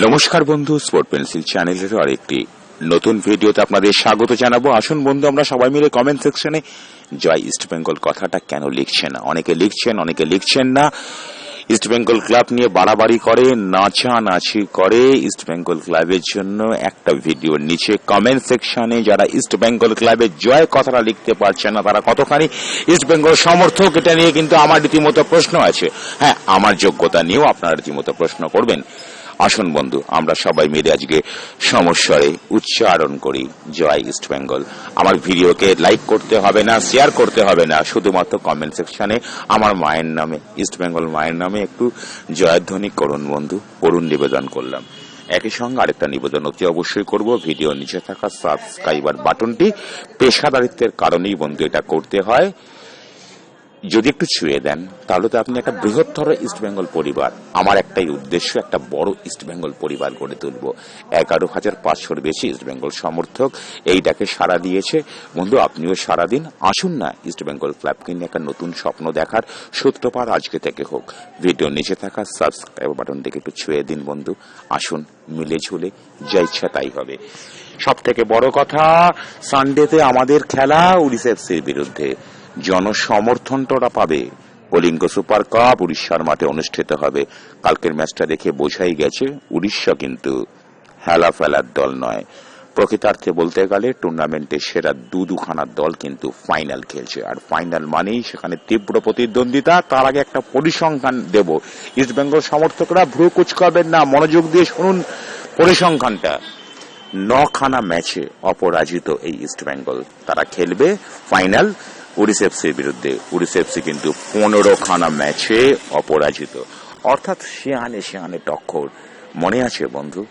নমস্কার বন্ধু sport pencil চ্যানেলের আরেকটি নতুন ভিডিওতে আপনাদের স্বাগত জানাব। আসুন বন্ধু, আমরা সবাই মিলে কমেন্ট সেকশনে জয় ইস্ট বেঙ্গল কথাটা কেন লিখছে না? অনেকে লিখছেন অনেকে লিখছেন না। ইস্ট বেঙ্গল ক্লাব নিয়ে বাড়াবাড়ি করে, নাচানাচি করে ইস্ট বেঙ্গল ক্লাবের জন্য একটা ভিডিওর নিচে কমেন্ট সেকশনে যারা ইস্ট বেঙ্গল ক্লাবের জয় কথাটা লিখতে পারছে না, তারা কতখানি ইস্ট বেঙ্গল সমর্থক, এটা নিয়ে কিন্তু আমার রীতিমতো প্রশ্ন আছে। হ্যাঁ আমার যোগ্যতা নিয়েও আপনারা রীতিমতো প্রশ্ন করবেন। আসুন বন্ধু, আমরা সবাই মিলে আজকে সমস্বরে উচ্চারণ করি, জয় ইস্ট বেঙ্গল আমার ভিডিওকে লাইক করতে হবে না শেয়ার করতে হবে না, শুধুমাত্র কমেন্ট সেকশনে আমার মায়ের নামে ইস্ট বেঙ্গল মায়ের নামে একটু জয়ধ্বনি করুন বন্ধু, করুন নিবেদন করলাম। একই সঙ্গে আরেকটা নিবেদন অতি অবশ্যই করব ভিডিও নিচে থাকা সাবস্ক্রাইবার বাটনটি পেশাদারিত্বের কারণেই বন্ধু এটা করতে হয়। যদি একটু ছুঁয়ে দেন, তাহলে তো আপনি একটা বৃহত্তর ইস্ট বেঙ্গল পরিবার। আমার একটাই উদ্দেশ্য, একটা বড় ইস্ট বেঙ্গল পরিবার গড়ে তুলব। এগারো হাজার পাঁচশোর বেশি ইস্ট বেঙ্গল সমর্থক এই ডাকে সাড়া দিয়েছে। বন্ধু, আপনিও সারা দিন। আসুন না ইস্ট বেঙ্গল ক্লাবকে নিয়ে একটা নতুন স্বপ্ন দেখার সূত্রপাত আজকে থেকে হোক। ভিডিও নিচে থাকা সাবস্ক্রাইব বাটন থেকে একটু ছুঁয়ে দিন বন্ধু। আসুন, মিলে ঝুলে, যা ইচ্ছা তাই হবে। সব থেকে বড় কথা সানডেতে আমাদের খেলা উড়িষ্যা বিরুদ্ধে। জনসমর্থনটা পাবে। কলিঙ্গ সুপার কাপ উড়িষ্যার মাঠে অনুষ্ঠিত হবে। কালকের ম্যাচটা দেখে বোঝাই গেছে, উড়িষ্যা কিন্তু হেলা ফেলার দল নয়। প্রকৃতার্থে বলতে গেলে টুর্নামেন্টের সেরা দু দুখানার দল কিন্তু ফাইনাল খেলছে। আর ফাইনাল মানেই সেখানে তীব্র প্রতিদ্বন্দ্বিতা। তার আগে একটা পরিসংখ্যান দেব। ইস্টবেঙ্গল সমর্থকরা ভ্রু কুচকাবেন না। মনোযোগ দিয়ে শুনুন পরিসংখ্যানটা। নখানা ম্যাচে অপরাজিত এই ইস্টবেঙ্গল তারা খেলবে ফাইনাল। উড়িষ্যা এফসির বিরুদ্ধে। এফসি কিন্তু পনেরো খানা ম্যাচে অপরাজিত। অর্থাৎ শেয়ানে শেয়ানে টক্কর। মনে আছে বন্ধু?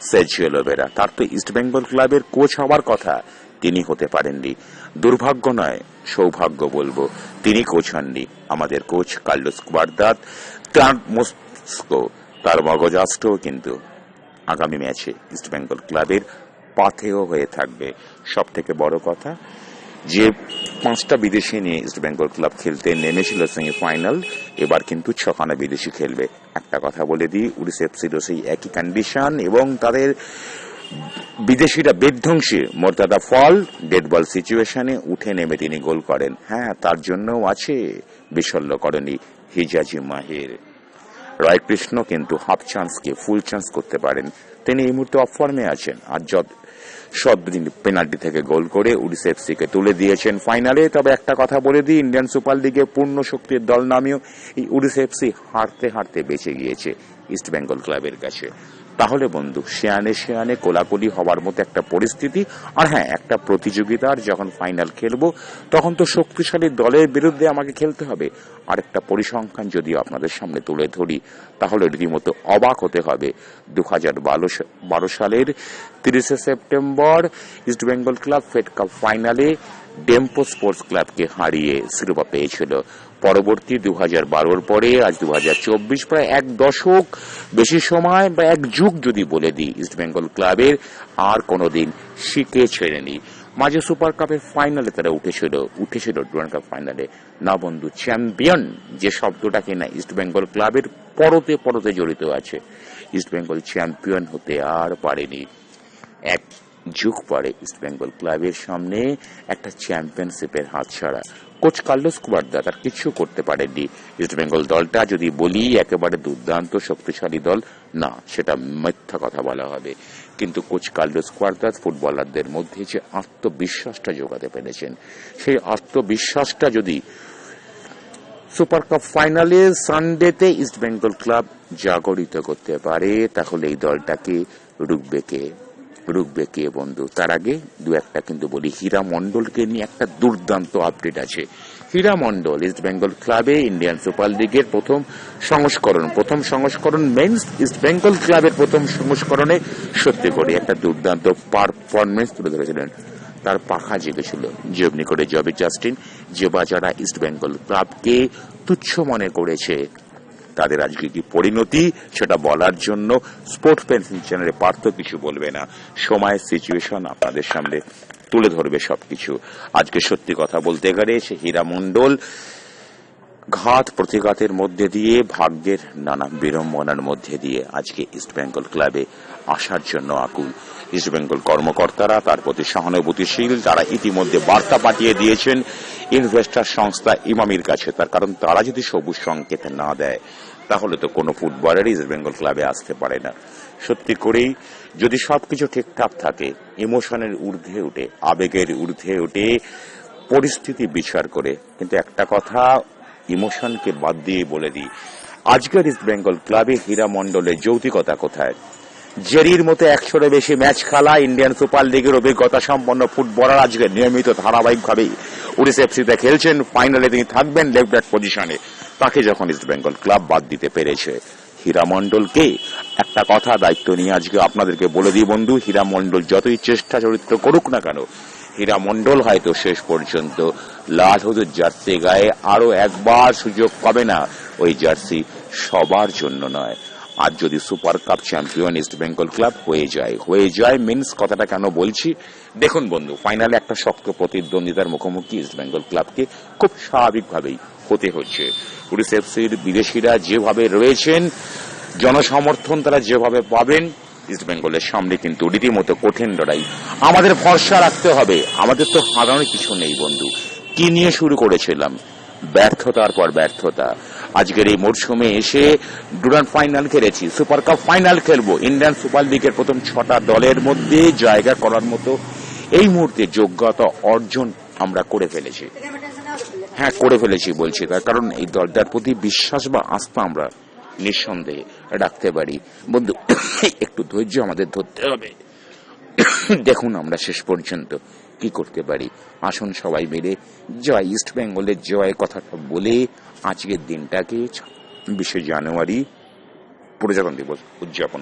সেজিও তার তো ইস্ট বেঙ্গল ক্লাবের কোচ হওয়ার কথা। তিনি হতে পারেননি। দুর্ভাগ্য নয়, সৌভাগ্য বলব। তিনি কোচ হননি। আমাদের কোচ কার্লোস কুয়ারদাত তার মস্তিষ্ক তার মগজাস্টও কিন্তু আগামী ম্যাচে ইস্ট বেঙ্গল ক্লাবের পাথেও হয়ে থাকবে। সব থেকে বড় কথা, যে পাঁচটা বিদেশি নিয়ে ইস্ট বেঙ্গল ক্লাব খেলতে নেমেছিল সেমিফাইনাল এবার কিন্তু ছখানা বিদেশি খেলবে। একটা কথা বলে দিই, উড়িষ্যা এফসিরও সেই একই কন্ডিশন এবং তাদের বিদেশিরা বিধ্বংসী। মোর্তাদা ফল ডেড বল সিচুয়েশনে উঠে নেমে তিনি গোল করেন। হ্যাঁ তার জন্যও আছে বিশল্যকরণী হিজাজি মাহির। রয় কৃষ্ণ কিন্তু হাফ চান্সকে ফুল চান্স করতে পারেন। তিনি এই মুহূর্তে অফ ফর্মে আছেন। আর যত সদ্দিন পেনাল্টি থেকে গোল করে উড়িষ্যা এফসিকে তুলে দিয়েছেন ফাইনালে তবে একটা কথা বলে দিই ইন্ডিয়ান সুপার লিগে পূর্ণ শক্তির দল নামেও এই উড়িষ্যা এফসি হারতে হারতে বেঁচে গিয়েছে ইস্ট বেঙ্গল ক্লাবের কাছে। তাহলে বন্ধু শেয়ানে শেয়ানে কোলাকুলি হওয়ার মতো একটা পরিস্থিতি আর হ্যাঁ একটা প্রতিযোগিতার যখন ফাইনাল খেলব, তখন তো শক্তিশালী দলের বিরুদ্ধে আমাকে খেলতে হবে। আর একটা পরিসংখ্যান যদি আপনাদের সামনে তুলে ধরি, তাহলে রীতিমতো অবাক হতে হবে। দু হাজার বারো সালের তিরিশে September East Bengal club Fed Cup ফাইনালে ডেম্পো স্পোর্টস ক্লাবকে হারিয়ে শিরোপা পেয়েছিল। পরবর্তী দু হাজার বারোর পরে, আজ দু হাজার চব্বিশ, প্রায় এক দশক বেশি সময় বা এক যুগ যদি বলে দিই, ইস্ট বেঙ্গল ক্লাবের আর কোনোদিন শিখে ছেড়েনি। মাঝে সুপার কাপের ফাইনালে তারা উঠেছিল উঠেছিল ডুরান কাপ ফাইনালে। না বন্ধু চ্যাম্পিয়ন, যে শব্দটা কিনা ইস্ট বেঙ্গল ক্লাবের পরতে পরতে জড়িত আছে, ইস্ট বেঙ্গল চ্যাম্পিয়ন হতে আর পারেনি। এক যুগ পরে ইস্ট বেঙ্গল ক্লাবের সামনে একটা চ্যাম্পিয়নশিপের হাত ছাড়া কোচ কার্লোস কুয়ার্দা তার কিছু করতে পারেননি। ইস্ট বেঙ্গল দলটা যদি বলি, একেবারে দুর্দান্ত শক্তিশালী দল, না, সেটা মিথ্যা কথা বলা হবে। কিন্তু কোচ কার্লোস কুয়ার্দাস ফুটবলারদের মধ্যে যে আত্মবিশ্বাসটা যোগাতে পেরেছেন। সেই আত্মবিশ্বাসটা যদি সুপার কাপ ফাইনালে সানডেতে ইস্ট বেঙ্গল ক্লাব জাগরিত করতে পারে, তাহলে এই দলটাকে রুখবে কে? রুখবে কে বন্ধু। তার আগে দু একটা কিন্তু বলি। হীরা মন্ডলকে নিয়ে একটা দুর্দান্ত আপডেট আছে। হীরা মন্ডল ইস্ট বেঙ্গল ক্লাবে ইন্ডিয়ান সুপার লিগের প্রথম সংস্করণ প্রথম সংস্করণ মেন্স ইস্ট বেঙ্গল ক্লাবের প্রথম সংস্করণে, সত্যি করে একটা দুর্দান্ত পারফরমেন্স তুলে ধরেছিলেন। তার পাখা জেগেছিল। যেমনি করে জবি জাস্টিন যে বা যারা ইস্ট বেঙ্গল ক্লাবকে তুচ্ছ মনে করেছে। তাদের আজকে কি পরিণতি, সেটা বলার জন্য স্পোর্টস পেন্সিল চ্যানেলে পার্থ কিছু বলবে না। সময়ের সিচুয়েশন আপনাদের সামনে তুলে ধরবে সবকিছু। আজকে সত্যি কথা বলতে গেলে সে হীরা মন্ডল ঘাত প্রতিঘাতের মধ্যে দিয়ে, ভাগ্যের নানা বিড়ম্বনার মধ্যে দিয়ে আজকে ইস্ট বেঙ্গল ক্লাবে আসার জন্য আকুল। ইস্ট বেঙ্গল কর্মকর্তারা, তার প্রতি সহানুভূতিশীল তারা ইতিমধ্যে বার্তা পাঠিয়ে দিয়েছেন, ইনভেস্টার সংস্থা ইমামির কাছে, তার কারণ তারা যদি সবুজ সংকেত না দেয়, তাহলে তো কোনো ইস্ট বেঙ্গল ক্লাবে আসতে পারে না। সত্যি করেই, যদি সবকিছু ঠিকঠাক থাকে, ইমোশনের ঊর্ধ্বে উঠে, আবেগের ঊর্ধ্বে উঠে, পরিস্থিতি বিচার করে, কিন্তু একটা কথা ইমোশনকে বাদ দিয়ে বলে দিই, আজকের ইস্ট বেঙ্গল ক্লাবে হীরা মণ্ডলের যৌতিকতা কোথায়? জেরির মতো একশোর বেশি ম্যাচ খেলা ইন্ডিয়ান সুপার লিগের অভিজ্ঞতা সম্পন্ন ফুটবলার আজকে নিয়মিত ধারাবাহিকভাবেই উড়িষ্যা এফসিতে খেলছেন। ফাইনালে তিনি থাকবেন লেফট ব্যাক পজিশনে। তাকে যখন ইস্ট বেঙ্গল ক্লাব বাদ দিতে পেরেছে হীরা মণ্ডলকে একটা কথা দায়িত্ব নিয়ে আজকে আপনাদেরকে বলে দিই বন্ধু হীরা মণ্ডল যতই চেষ্টা চরিত্র করুক না কেন হীরা মণ্ডল হয়তো শেষ পর্যন্ত লাল হলুদ জার্সি গায়ে আরও একবার সুযোগ পাবে না। ওই জার্সি সবার জন্য নয়। আর যদি super cup champion East Bengal club হয়ে যায় হয়ে যায় মিন্স কথাটা কেন বলছি? দেখুন বন্ধু ফাইনালে একটা শক্ত প্রতিদ্বন্দ্বিতার মুখোমুখি ইস্ট বেঙ্গল ক্লাবকে খুব স্বাভাবিকভাবেই হতে হচ্ছে। এফসির বিদেশিরা যেভাবে রয়েছেন, জনসমর্থন তারা যেভাবে পাবেন, ইস্ট বেঙ্গলের সামনে কিন্তু রীতিমতো কঠিন লড়াই। আমাদের ভরসা রাখতে হবে। আমাদের তো হারানোর কিছু নেই বন্ধু। কি নিয়ে শুরু করেছিলাম? ব্যর্থতার পর ব্যর্থতা। আজকের এই মরশুমে এসে ডুরান ফাইনাল খেলেছি, সুপার কাপ ফাইনাল খেলব। ইন্ডিয়ান সুপার লিগের প্রথম ছটা দলের মধ্যে জায়গা করার মতো এই মুহূর্তে যোগ্যতা অর্জন আমরা করে ফেলেছি। হ্যাঁ করে ফেলেছি বলছি তার কারণ এই দলটার প্রতি বিশ্বাস বা আস্থা আমরা নিঃসন্দেহে রাখতে পারি। বন্ধু, একটু ধৈর্য আমাদের ধরতে হবে। দেখুন আমরা শেষ পর্যন্ত কি করতে পারি। আসুন সবাই মিলে জয় ইস্ট বেঙ্গলের জয় কথাটা বলে আজকের দিনটাকে বিশে জানুয়ারি প্রজাতন্ত্র দিবস উদযাপন